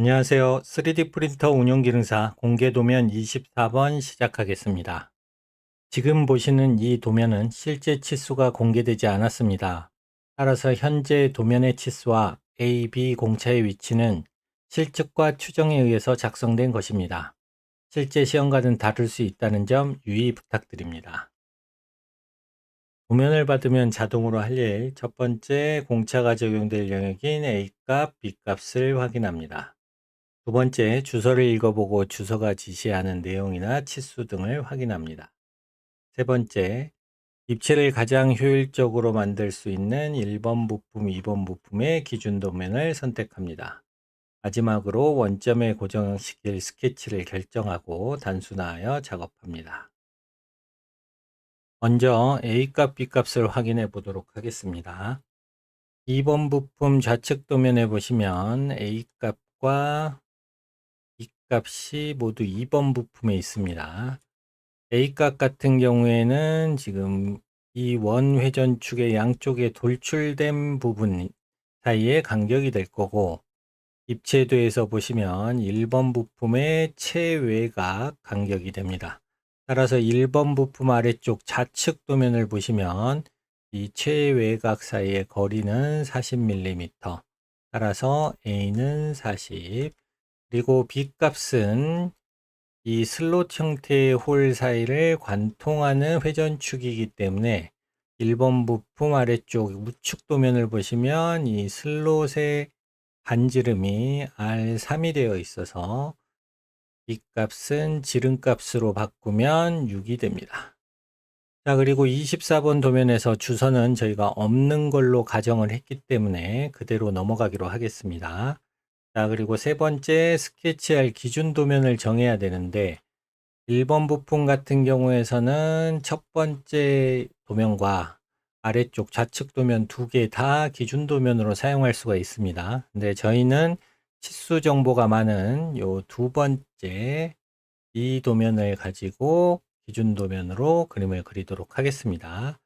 안녕하세요. 3D 프린터 운용 기능사 공개 도면 24번 시작하겠습니다. 지금 보시는 이 도면은 실제 치수가 공개되지 않았습니다. 따라서 현재 도면의 치수와 A, B 공차의 위치는 실측과 추정에 의해서 작성된 것입니다. 실제 시험과는 다를 수 있다는 점 유의 부탁드립니다. 도면을 받으면 자동으로 할 일, 첫 번째 공차가 적용될 영역인 A값, B값을 확인합니다. 두 번째, 주소를 읽어보고 주소가 지시하는 내용이나 치수 등을 확인합니다. 세 번째, 입체를 가장 효율적으로 만들 수 있는 1번 부품, 2번 부품의 기준 도면을 선택합니다. 마지막으로 원점에 고정시킬 스케치를 결정하고 단순화하여 작업합니다. 먼저 A값, B값을 확인해 보도록 하겠습니다. 2번 부품 좌측 도면에 보시면 A값과 값이 모두 2번 부품에 있습니다. A값 같은 경우에는 지금 이 원 회전축의 양쪽에 돌출된 부분 사이에 간격이 될 거고 입체도에서 보시면 1번 부품의 최외곽 간격이 됩니다. 따라서 1번 부품 아래쪽 좌측 도면을 보시면 이 최외곽 사이의 거리는 40mm 따라서 A는 40 그리고 B값은 이 슬롯 형태의 홀 사이를 관통하는 회전축이기 때문에 1번 부품 아래쪽 우측 도면을 보시면 이 슬롯의 반지름이 R3이 되어 있어서 B값은 지름값으로 바꾸면 6이 됩니다. 자, 그리고 24번 도면에서 주선은 저희가 없는 걸로 가정을 했기 때문에 그대로 넘어가기로 하겠습니다. 자, 그리고 세 번째 스케치할 기준 도면을 정해야 되는데 1번 부품 같은 경우에서는 첫 번째 도면과 아래쪽 좌측 도면 두 개 다 기준 도면으로 사용할 수가 있습니다. 근데 저희는 치수 정보가 많은 요 두 번째 이 도면을 가지고 기준 도면으로 그림을 그리도록 하겠습니다.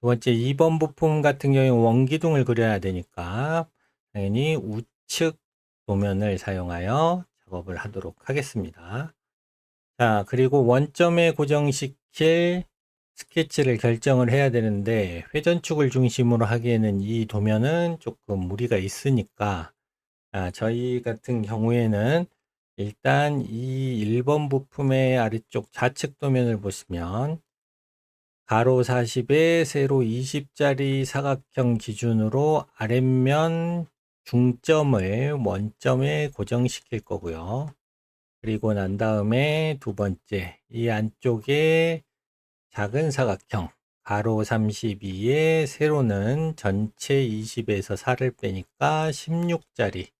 두 번째 2번 부품 같은 경우에 원기둥을 그려야 되니까 당연히 우측 도면을 사용하여 작업을 하도록 하겠습니다. 자, 그리고 원점에 고정시킬 스케치를 결정을 해야 되는데 회전축을 중심으로 하기에는 이 도면은 조금 무리가 있으니까 아, 저희 같은 경우에는 일단 이 1번 부품의 아래쪽 좌측 도면을 보시면 가로 40에 세로 20짜리 사각형 기준으로 아랫면 중점을 원점에 고정시킬 거고요. 그리고 난 다음에 두 번째, 이 안쪽에 작은 사각형, 가로 32에 세로는 전체 20에서 4를 빼니까 16짜리,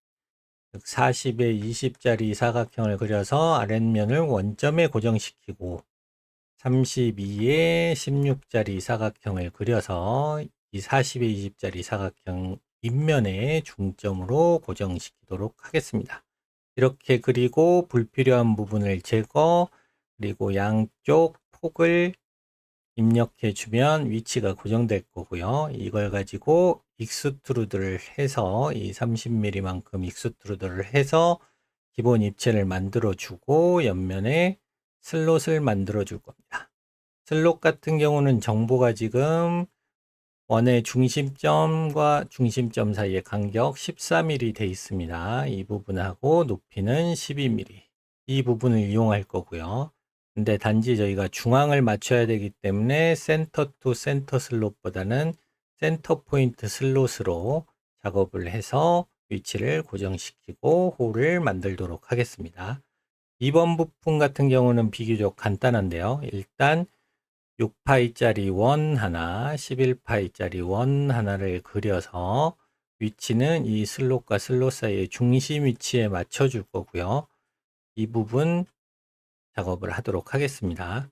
즉 40에 20짜리 사각형을 그려서 아랫면을 원점에 고정시키고 32에 16짜리 사각형을 그려서 이 40에 20짜리 사각형 윗면에 중점으로 고정시키도록 하겠습니다. 이렇게 그리고 불필요한 부분을 제거 그리고 양쪽 폭을 입력해 주면 위치가 고정될 거고요. 이걸 가지고 익스트루드를 해서 이 30mm만큼 익스트루드를 해서 기본 입체를 만들어 주고 옆면에 슬롯을 만들어 줄 겁니다. 슬롯 같은 경우는 정보가 지금 원의 중심점과 중심점 사이의 간격 14mm 돼 있습니다. 이 부분하고 높이는 12mm. 이 부분을 이용할 거고요. 근데 단지 저희가 중앙을 맞춰야 되기 때문에 센터 투 센터 슬롯보다는 센터 포인트 슬롯으로 작업을 해서 위치를 고정시키고 홀을 만들도록 하겠습니다. 2번 부품 같은 경우는 비교적 간단한데요. 일단 6파이짜리 원 하나, 11파이짜리 원 하나를 그려서 위치는 이 슬롯과 슬롯 사이의 중심 위치에 맞춰 줄 거고요. 이 부분 작업을 하도록 하겠습니다.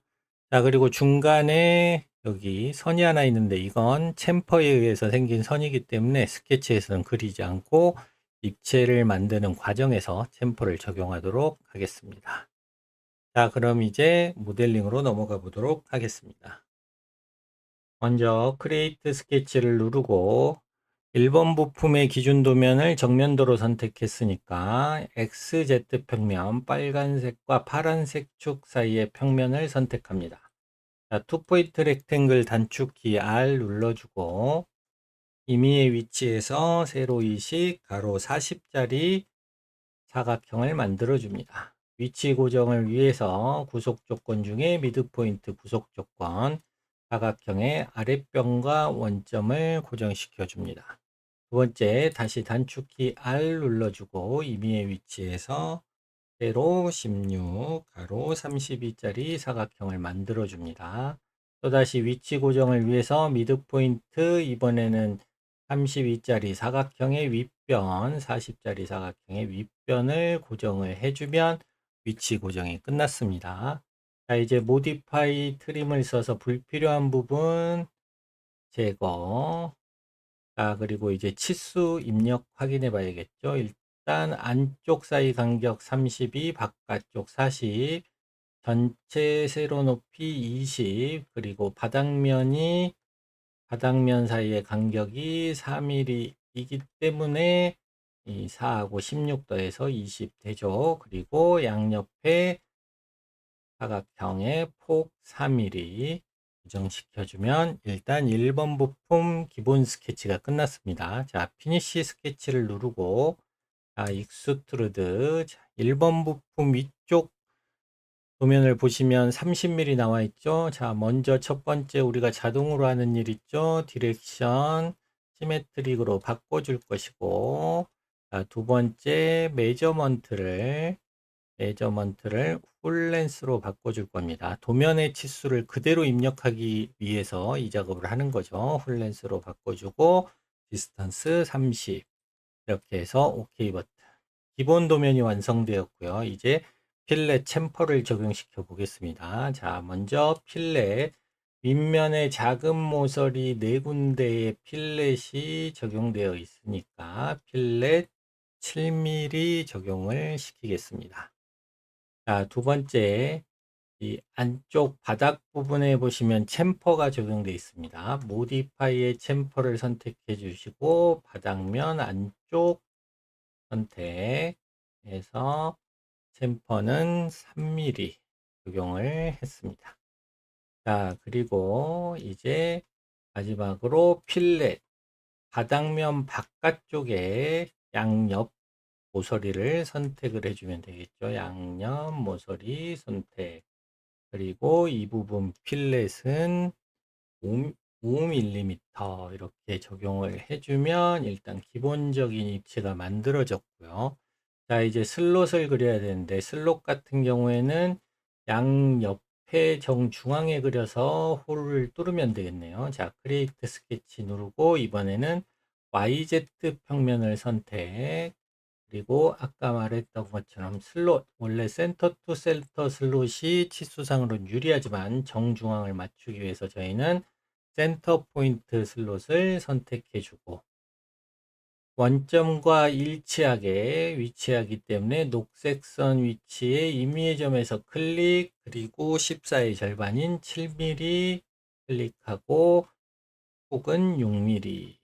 자, 그리고 중간에 여기 선이 하나 있는데 이건 챔퍼에 의해서 생긴 선이기 때문에 스케치에서는 그리지 않고 입체를 만드는 과정에서 챔퍼를 적용하도록 하겠습니다. 자, 그럼 이제 모델링으로 넘어가 보도록 하겠습니다. 먼저 크리에이트 스케치를 누르고 1번 부품의 기준 도면을 정면도로 선택했으니까 XZ 평면 빨간색과 파란색 축 사이의 평면을 선택합니다. 자, 투포인트 렉탱글 단축키 R 눌러주고 임의의 위치에서 세로 20, 가로 40짜리 사각형을 만들어 줍니다. 위치 고정을 위해서 구속 조건 중에 미드포인트 구속 조건 사각형의 아랫변과 원점을 고정시켜 줍니다. 두 번째, 다시 단축키 R 눌러주고 임의의 위치에서 세로 16, 가로 32짜리 사각형을 만들어 줍니다. 또다시 위치 고정을 위해서 미드포인트 이번에는 32짜리 사각형의 윗변, 40짜리 사각형의 윗변을 고정을 해주면 위치 고정이 끝났습니다. 자, 이제 모디파이 트림을 써서 불필요한 부분 제거. 자, 그리고 이제 치수 입력 확인해 봐야겠죠. 일단 안쪽 사이 간격 32, 바깥쪽 40, 전체 세로 높이 20, 그리고 바닥면이 바닥면 사이의 간격이 4mm이기 때문에 이 4하고 16 더해서 20 되죠. 그리고 양옆에 사각형의 폭 3mm 고정시켜주면 일단 1번 부품 기본 스케치가 끝났습니다. 자, 피니시 스케치를 누르고 자, 익스트루드 자, 1번 부품 위쪽 도면을 보시면 30mm 나와 있죠. 자, 먼저 첫 번째 우리가 자동으로 하는 일 있죠. 디렉션 시메트릭으로 바꿔줄 것이고 자, 두 번째 메저먼트를 메저먼트를 풀렌스로 바꿔줄 겁니다. 도면의 치수를 그대로 입력하기 위해서 이 작업을 하는 거죠. 풀렌스로 바꿔주고 디스턴스 30 이렇게 해서 OK 버튼. 기본 도면이 완성되었고요. 이제 필렛 챔퍼를 적용시켜 보겠습니다. 자, 먼저 필렛 윗면에 작은 모서리 네 군데의 필렛이 적용되어 있으니까 필렛 7mm 적용을 시키겠습니다. 자, 두 번째, 이 안쪽 바닥 부분에 보시면 챔퍼가 적용되어 있습니다. 모디파이의 챔퍼를 선택해 주시고, 바닥면 안쪽 선택해서 챔퍼는 3mm 적용을 했습니다. 자, 그리고 이제 마지막으로 필렛 바닥면 바깥쪽에 양옆 모서리를 선택을 해주면 되겠죠. 양옆 모서리 선택. 그리고 이 부분 필렛은 5, 5mm 이렇게 적용을 해주면 일단 기본적인 입체가 만들어졌고요. 자, 이제 슬롯을 그려야 되는데 슬롯 같은 경우에는 양옆에 정중앙에 그려서 홀을 뚫으면 되겠네요. 자, 크리에이트 스케치 누르고 이번에는 YZ 평면을 선택. 그리고 아까 말했던 것처럼 슬롯 원래 센터 투 센터 슬롯이 치수상으로 유리하지만 정중앙을 맞추기 위해서 저희는 센터 포인트 슬롯을 선택해 주고 원점과 일치하게 위치하기 때문에 녹색 선 위치에 임의의 점에서 클릭 그리고 14의 절반인 7mm 클릭하고 혹은 6mm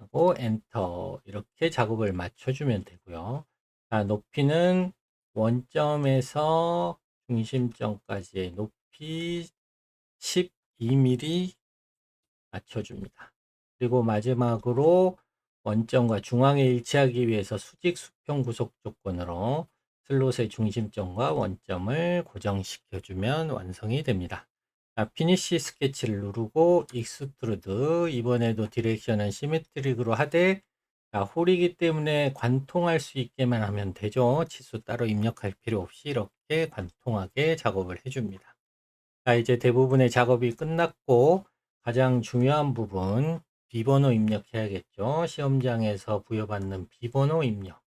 하고 엔터 이렇게 작업을 맞춰주면 되고요. 자, 높이는 원점에서 중심점까지의 높이 12mm 맞춰줍니다. 그리고 마지막으로 원점과 중앙에 일치하기 위해서 수직 수평 구속 조건으로 슬롯의 중심점과 원점을 고정시켜주면 완성이 됩니다. 자, 피니시 스케치를 누르고 익스트루드 이번에도 디렉션은 시메트릭으로 하되 자, 홀이기 때문에 관통할 수 있게만 하면 되죠. 치수 따로 입력할 필요 없이 이렇게 관통하게 작업을 해줍니다. 자, 이제 대부분의 작업이 끝났고 가장 중요한 부분 비번호 입력해야겠죠. 시험장에서 부여받는 비번호 입력.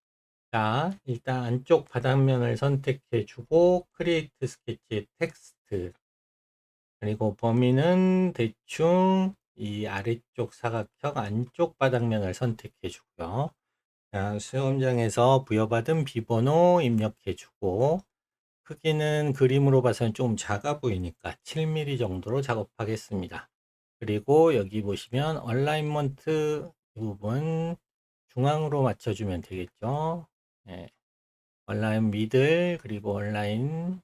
자, 일단 안쪽 바닥면을 선택해 주고 크리에이트 스케치 텍스트 그리고 범위는 대충 이 아래쪽 사각형 안쪽 바닥면을 선택해 주고요. 자, 시험장에서 부여받은 비번호 입력해 주고 크기는 그림으로 봐서는 좀 작아 보이니까 7mm 정도로 작업하겠습니다. 그리고 여기 보시면 얼라인먼트 이 부분 중앙으로 맞춰주면 되겠죠. 예. 온라인 미들 그리고 온라인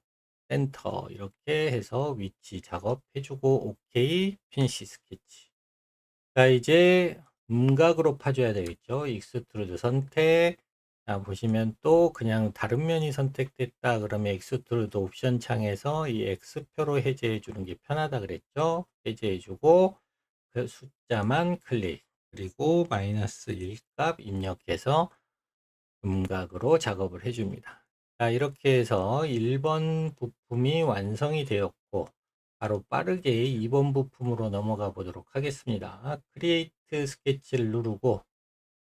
센터 이렇게 해서 위치 작업해주고 오케이 핀시 스케치. 자 이제 음각으로 파줘야 되겠죠? 익스트루드 선택. 자 보시면 또 그냥 다른 면이 선택됐다 그러면 익스트루드 옵션 창에서 이 X표로 해제해 주는 게 편하다 그랬죠? 해제해 주고 그 숫자만 클릭. 그리고 마이너스 1값 입력해서 음각으로 작업을 해줍니다. 자, 이렇게 해서 1번 부품이 완성이 되었고, 바로 빠르게 2번 부품으로 넘어가 보도록 하겠습니다. 크리에이트 스케치를 누르고,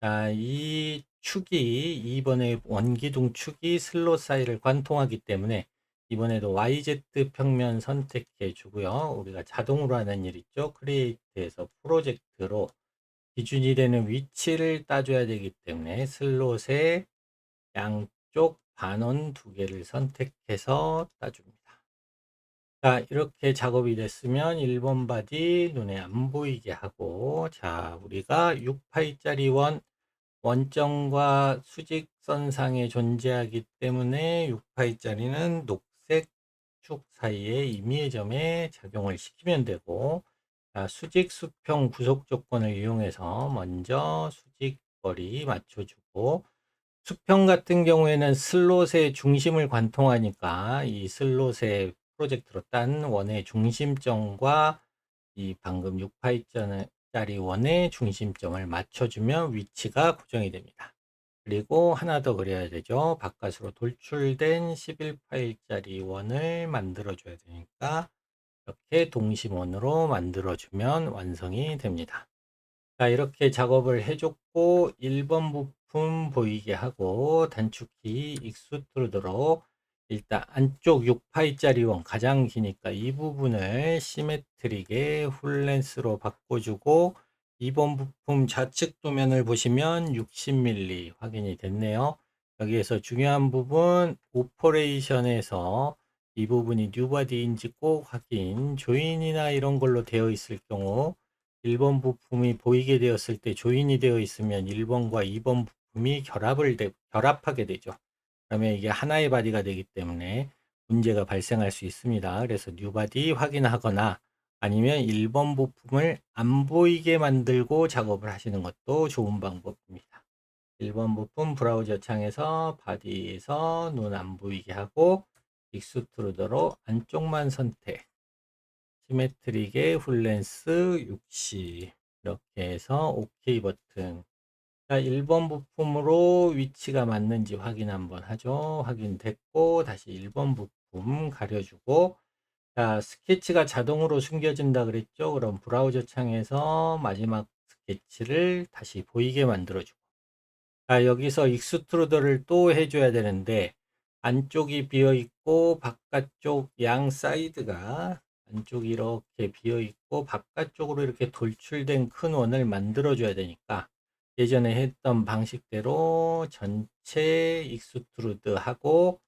자, 이 축이 2번의 원기둥 축이 슬롯 사이를 관통하기 때문에 이번에도 YZ 평면 선택해 주고요. 우리가 자동으로 하는 일 있죠. 크리에이트에서 프로젝트로 기준이 되는 위치를 따줘야 되기 때문에 슬롯의 양쪽 반원 두 개를 선택해서 따줍니다. 자, 이렇게 작업이 됐으면 1번 바디 눈에 안 보이게 하고, 자, 우리가 6파이짜리 원, 원점과 수직선상에 존재하기 때문에 6파이짜리는 녹색 축 사이에 임의의 점에 작용을 시키면 되고, 자, 수직 수평 구속 조건을 이용해서 먼저 수직 거리 맞춰주고, 수평 같은 경우에는 슬롯의 중심을 관통하니까 이 슬롯의 프로젝트로 딴 원의 중심점과 이 방금 6파이짜리 원의 중심점을 맞춰주면 위치가 고정이 됩니다. 그리고 하나 더 그려야 되죠. 바깥으로 돌출된 11파일짜리 원을 만들어줘야 되니까 이렇게 동심원으로 만들어주면 완성이 됩니다. 자, 이렇게 작업을 해줬고 1번 부품 보이게 하고 단축키 익스트루드로 일단 안쪽 6파이짜리 원 가장 기니까 이 부분을 시메트릭의 훌렌스로 바꿔주고 2번 부품 좌측 도면을 보시면 60mm 확인이 됐네요. 여기에서 중요한 부분 오퍼레이션에서 이 부분이 뉴바디인지 꼭 확인 조인이나 이런 걸로 되어 있을 경우 1번 부품이 보이게 되었을 때 조인이 되어 있으면 1번과 2번 부품이 결합을 되, 결합하게 되죠. 그러면 이게 하나의 바디가 되기 때문에 문제가 발생할 수 있습니다. 그래서 뉴바디 확인하거나 아니면 1번 부품을 안 보이게 만들고 작업을 하시는 것도 좋은 방법입니다. 1번 부품 브라우저 창에서 바디에서 눈 안 보이게 하고 익스트루더로 안쪽만 선택 시메트릭의 훌렌스 60 이렇게 해서 OK 버튼 자 1번 부품으로 위치가 맞는지 확인 한번 하죠. 확인됐고 다시 1번 부품 가려주고. 자 스케치가 자동으로 숨겨진다 그랬죠? 그럼 브라우저 창에서 마지막 스케치를 다시 보이게 만들어주고. 자 여기서 익스트루더를 또 해줘야 되는데 안쪽이 비어 있고 바깥쪽 양 사이드가 안쪽이 이렇게 비어 있고 바깥쪽으로 이렇게 돌출된 큰 원을 만들어 줘야 되니까 예전에 했던 방식대로 전체 익스트루드 하고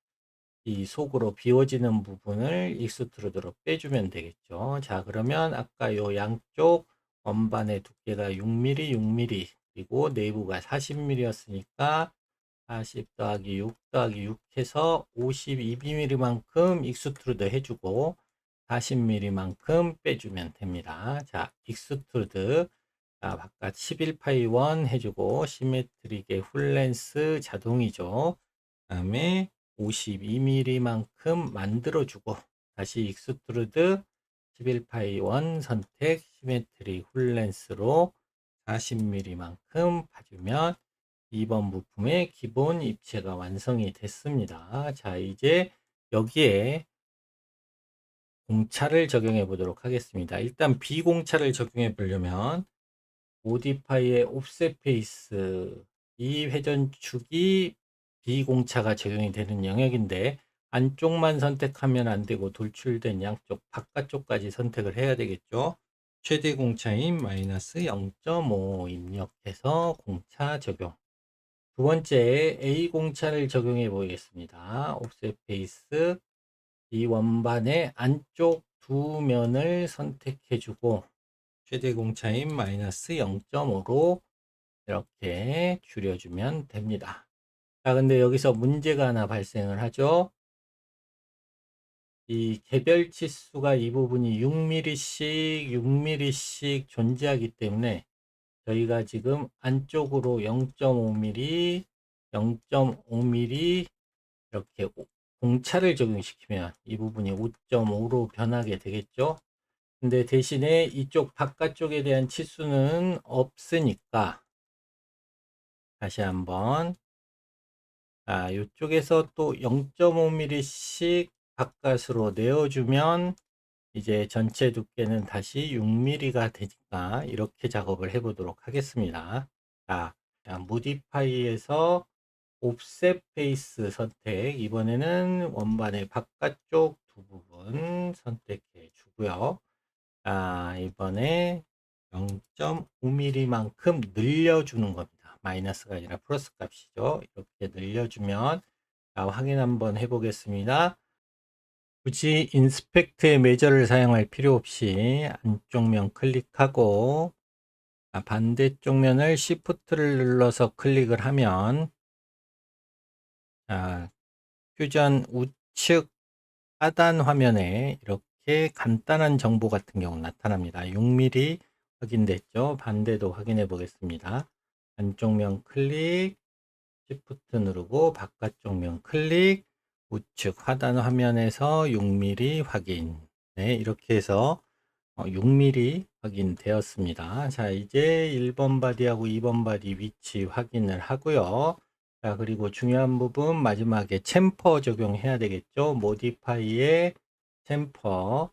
이 속으로 비워지는 부분을 익스트루드로 빼주면 되겠죠. 자, 그러면 아까 요 양쪽 원반의 두께가 6mm, 6mm, 그리고 내부가 40mm였으니까 40 더하기 6 더하기 6 해서 52mm만큼 익스트루드 해주고 40mm만큼 빼주면 됩니다. 자, 익스트루드 자, 바깥 11파이 1 해주고 시메트릭의 훌렌스 자동이죠. 그 다음에 52mm만큼 만들어주고 다시 익스트루드 11파이 1 선택 시메트릭 훌렌스로 40mm만큼 봐주면 2번 부품의 기본 입체가 완성이 됐습니다. 자, 이제 여기에 공차를 적용해 보도록 하겠습니다. 일단 비공차를 적용해 보려면 모디파이의 옵셋 페이스 이 회전축이 비공차가 적용이 되는 영역인데 안쪽만 선택하면 안 되고 돌출된 양쪽 바깥쪽까지 선택을 해야 되겠죠. 최대 공차인 마이너스 0.5 입력해서 공차 적용. 두 번째 A 공차를 적용해 보겠습니다. 옵셋 페이스 이 원반의 안쪽 두 면을 선택해 주고 최대 공차인 마이너스 0.5로 이렇게 줄여주면 됩니다. 자, 근데 여기서 문제가 하나 발생을 하죠. 이 개별 치수가 이 부분이 6mm씩 6mm씩 존재하기 때문에 저희가 지금 안쪽으로 0.5mm, 0.5mm 이렇게 오- 공차를 적용시키면 이 부분이 5.5로 변하게 되겠죠. 근데 대신에 이쪽 바깥쪽에 대한 치수는 없으니까 다시 한번 아, 이쪽에서 또 0.5mm씩 바깥으로 내어주면 이제 전체 두께는 다시 6mm가 되니까 이렇게 작업을 해 보도록 하겠습니다. 자, 모디파이에서 옵셋 페이스 선택 이번에는 원반의 바깥쪽 두 부분 선택해 주고요. 아, 이번에 0.5mm만큼 늘려주는 겁니다. 마이너스가 아니라 플러스 값이죠. 이렇게 늘려주면 자, 확인 한번 해보겠습니다. 굳이 인스펙트의 매저를 사용할 필요 없이 안쪽 면 클릭하고 아, 반대쪽 면을 Shift를 눌러서 클릭을 하면 아, 퓨전 우측 하단 화면에 이렇게 간단한 정보 같은 경우 나타납니다. 6mm 확인됐죠? 반대도 확인해 보겠습니다. 안쪽 면 클릭, Shift 누르고 바깥쪽 면 클릭, 우측 하단 화면에서 6mm 확인. 네, 이렇게 해서 6mm 확인되었습니다. 자, 이제 1번 바디하고 2번 바디 위치 확인을 하고요. 자, 그리고 중요한 부분 마지막에 챔퍼 적용해야 되겠죠. 모디파이의 챔퍼.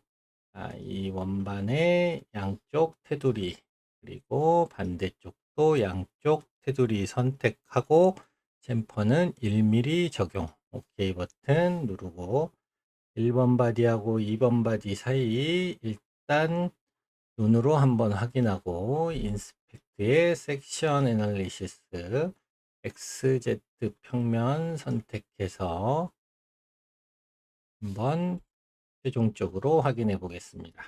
아, 이 원반의 양쪽 테두리 그리고 반대쪽도 양쪽 테두리 선택하고 챔퍼는 1mm 적용. 오케이 버튼 누르고 1번 바디하고 2번 바디 사이 일단 눈으로 한번 확인하고 인스펙트의 섹션 애널리시스 XZ 평면 선택해서 한번 최종적으로 확인해 보겠습니다.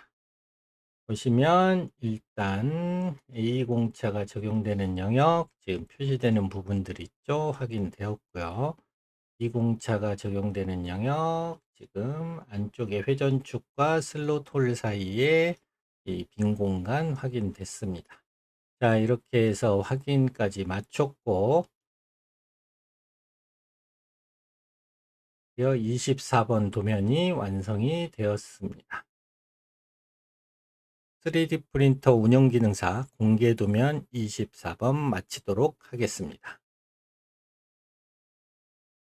보시면 일단 A 공차가 적용되는 영역 지금 표시되는 부분들 있죠 확인되었고요. B 공차가 적용되는 영역 지금 안쪽에 회전축과 슬롯 홀 사이에 이빈 공간 확인됐습니다. 자 이렇게 해서 확인까지 마쳤고 24번 도면이 완성이 되었습니다. 3D 프린터 운영 기능사 공개 도면 24번 마치도록 하겠습니다.